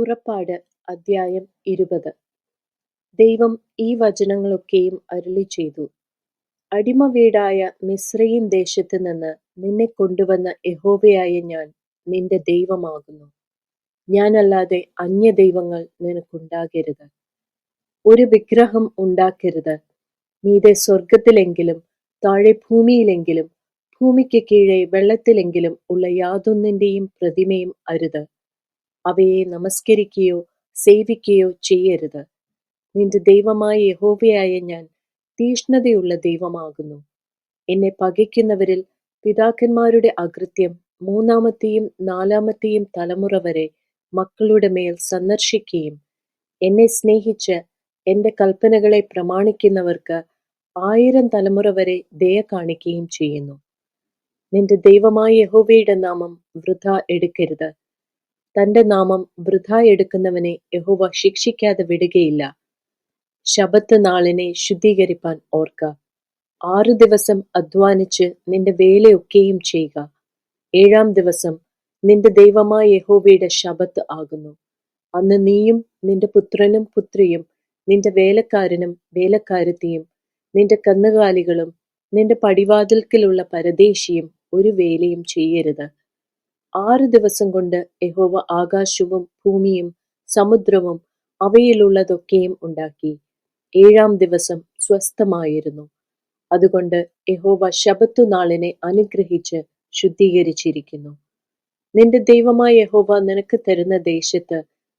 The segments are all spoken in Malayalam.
പുറപ്പാട് അദ്ധ്യായം ഇരുപത്. ദൈവം ഈ വചനങ്ങളൊക്കെയും അരുളി ചെയ്തു. അടിമ വീടായ മിശ്രയും ദേശത്ത് നിന്ന് നിന്നെ കൊണ്ടുവന്ന യഹോവയായ ഞാൻ നിന്റെ ദൈവമാകുന്നു. ഞാനല്ലാതെ അന്യ ദൈവങ്ങൾ നിനക്കുണ്ടാകരുത്. ഒരു വിഗ്രഹം ഉണ്ടാക്കരുത്. മീതെ സ്വർഗത്തിലെങ്കിലും താഴെ ഭൂമിയിലെങ്കിലും ഭൂമിക്ക് കീഴെ വെള്ളത്തിലെങ്കിലും ഉള്ള യാതൊന്നിന്റെയും പ്രതിമയും അരുത്. അവയെ നമസ്കരിക്കുകയോ സേവിക്കുകയോ ചെയ്യരുത്. നിന്റെ ദൈവമായ യഹോവയായ ഞാൻ തീഷ്ണതയുള്ള ദൈവമാകുന്നു. എന്നെ പകയ്ക്കുന്നവരിൽ പിതാക്കന്മാരുടെ അകൃത്യം മൂന്നാമത്തെയും നാലാമത്തെയും തലമുറ വരെ മക്കളുടെ മേൽ സന്ദർശിക്കുകയും എന്നെ സ്നേഹിച്ച് എന്റെ കൽപ്പനകളെ പ്രമാണിക്കുന്നവർക്ക് ആയിരം തലമുറ വരെ ദയ കാണിക്കുകയും ചെയ്യുന്നു. നിന്റെ ദൈവമായ യഹോവയുടെ നാമം വൃഥ എടുക്കരുത്. തന്റെ നാമം വൃഥ എടുക്കുന്നവനെ യഹോവ ശിക്ഷിക്കാതെ വിടുകയില്ല. ശബത്ത് നാളിനെ ശുദ്ധീകരിപ്പാൻ ഓർക്ക. ആറു ദിവസം അധ്വാനിച്ച് നിന്റെ വേലയൊക്കെയും ചെയ്യുക. ഏഴാം ദിവസം നിന്റെ ദൈവമായ യഹോവയുടെ ശബത്ത് ആകുന്നു. അന്ന് നീയും നിന്റെ പുത്രനും പുത്രിയും നിന്റെ വേലക്കാരനും വേലക്കാരത്തിയും നിന്റെ കന്നുകാലികളും നിന്റെ പടിവാതിൽക്കിലുള്ള പരദേശിയും ഒരു വേലയും ചെയ്യരുത്. ആറ് ദിവസം കൊണ്ട് യഹോവ ആകാശവും ഭൂമിയും സമുദ്രവും അവയിലുള്ളതൊക്കെയും ഉണ്ടാക്കി. ഏഴാം ദിവസം സ്വസ്ഥമായിരുന്നു. അതുകൊണ്ട് യഹോവ ശബത്തു നാളിനെ അനുഗ്രഹിച്ച് ശുദ്ധീകരിച്ചിരിക്കുന്നു. നിന്റെ ദൈവമായ യഹോവ നിനക്ക് തരുന്ന ദേശത്ത്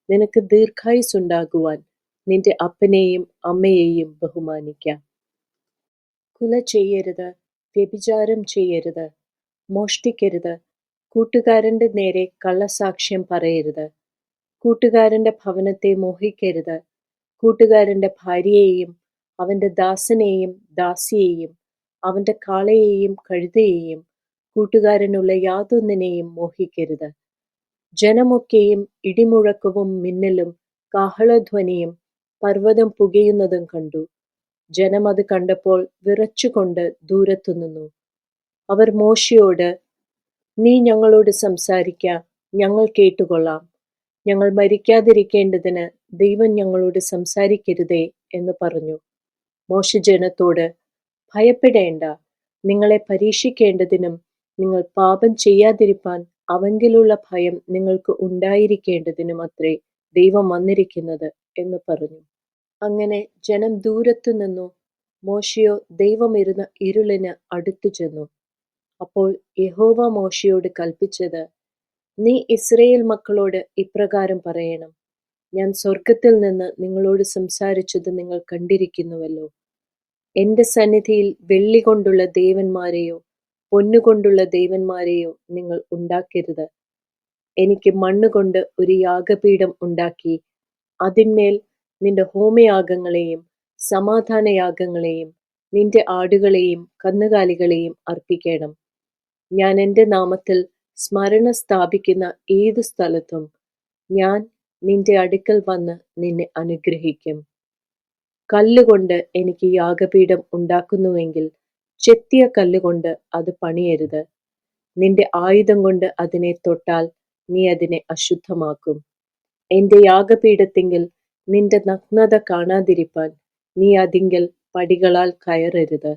നിനക്ക് ദീർഘായുസുണ്ടാകുവാൻ നിന്റെ അപ്പനെയും അമ്മയെയും ബഹുമാനിക്കാം. കുല ചെയ്യരുത് വ്യഭിചാരം ചെയ്യരുത് മോഷ്ടിക്കരുത് കൂട്ടുകാരന്റെ നേരെ കള്ളസാക്ഷ്യം പറയരുത്. കൂട്ടുകാരന്റെ ഭവനത്തെ മോഹിക്കരുത്. കൂട്ടുകാരന്റെ ഭാര്യയെയും അവന്റെ ദാസനെയും ദാസിയെയും അവന്റെ കാളയെയും കഴുതയെയും കൂട്ടുകാരനുള്ള യാതൊന്നിനെയും മോഹിക്കരുത്. ജനമൊക്കെയും ഇടിമുഴക്കവും മിന്നലും കാഹളധ്വനിയും പർവതം പുകയുന്നതും കണ്ടു. ജനം അത് കണ്ടപ്പോൾ വിറച്ചുകൊണ്ട് ദൂരത്തു നിന്നു അവർ മോശയോട് നീ ഞങ്ങളോട് സംസാരിക്ക ഞങ്ങൾ കേട്ടുകൊള്ളാം. ഞങ്ങൾ മരിക്കാതിരിക്കേണ്ടതിന് ദൈവം ഞങ്ങളോട് സംസാരിക്കരുതേ എന്ന് പറഞ്ഞു. മോശ ജനത്തോട് ഭയപ്പെടേണ്ട. നിങ്ങളെ പരീക്ഷിക്കേണ്ടതിനും നിങ്ങൾ പാപം ചെയ്യാതിരിപ്പാൻ അവങ്കിലുള്ള ഭയം നിങ്ങൾക്ക് ഉണ്ടായിരിക്കേണ്ടതിനും അത്രേ ദൈവം വന്നിരിക്കുന്നത് എന്ന് പറഞ്ഞു. അങ്ങനെ ജനം ദൂരത്തു നിന്നു മോശയോ ദൈവമിരുന്ന ഇരുളിന് അടുത്തു ചെന്നു. അപ്പോൾ യഹോവ മോശയോട് കൽപ്പിച്ചത് നീ ഇസ്രയേൽ മക്കളോട് ഇപ്രകാരം പറയണം. ഞാൻ സ്വർഗത്തിൽ നിന്ന് നിങ്ങളോട് സംസാരിച്ചത് നിങ്ങൾ കണ്ടിരിക്കുന്നുവല്ലോ. എന്റെ സന്നിധിയിൽ വെള്ളി കൊണ്ടുള്ള ദേവന്മാരെയോ പൊന്നുകൊണ്ടുള്ള ദേവന്മാരെയോ നിങ്ങൾ ഉണ്ടാക്കരുത്. എനിക്ക് മണ്ണുകൊണ്ട് ഒരു യാഗപീഠം ഉണ്ടാക്കി അതിന്മേൽ നിന്റെ ഹോമയാഗങ്ങളെയും സമാധാനയാഗങ്ങളെയും നിന്റെ ആടുകളെയും കന്നുകാലികളെയും അർപ്പിക്കണം. ഞാൻ എന്റെ നാമത്തിൽ സ്മരണ സ്ഥാപിക്കുന്ന ഏതു സ്ഥലത്തും ഞാൻ നിന്റെ അടുക്കൽ വന്ന് നിന്നെ അനുഗ്രഹിക്കും. കല്ലുകൊണ്ട് എനിക്ക് യാഗപീഠം ഉണ്ടാക്കുന്നുവെങ്കിൽ ചെത്തിയ കല്ലുകൊണ്ട് അത് പണിയരുത്. നിന്റെ ആയുധം കൊണ്ട് അതിനെ തൊട്ടാൽ നീ അതിനെ അശുദ്ധമാക്കും. എന്റെ യാഗപീഠത്തെങ്കിൽ നിന്റെ നഗ്നത കാണാതിരിപ്പാൻ നീ അതിങ്കൽ പടികളാൽ കയറരുത്.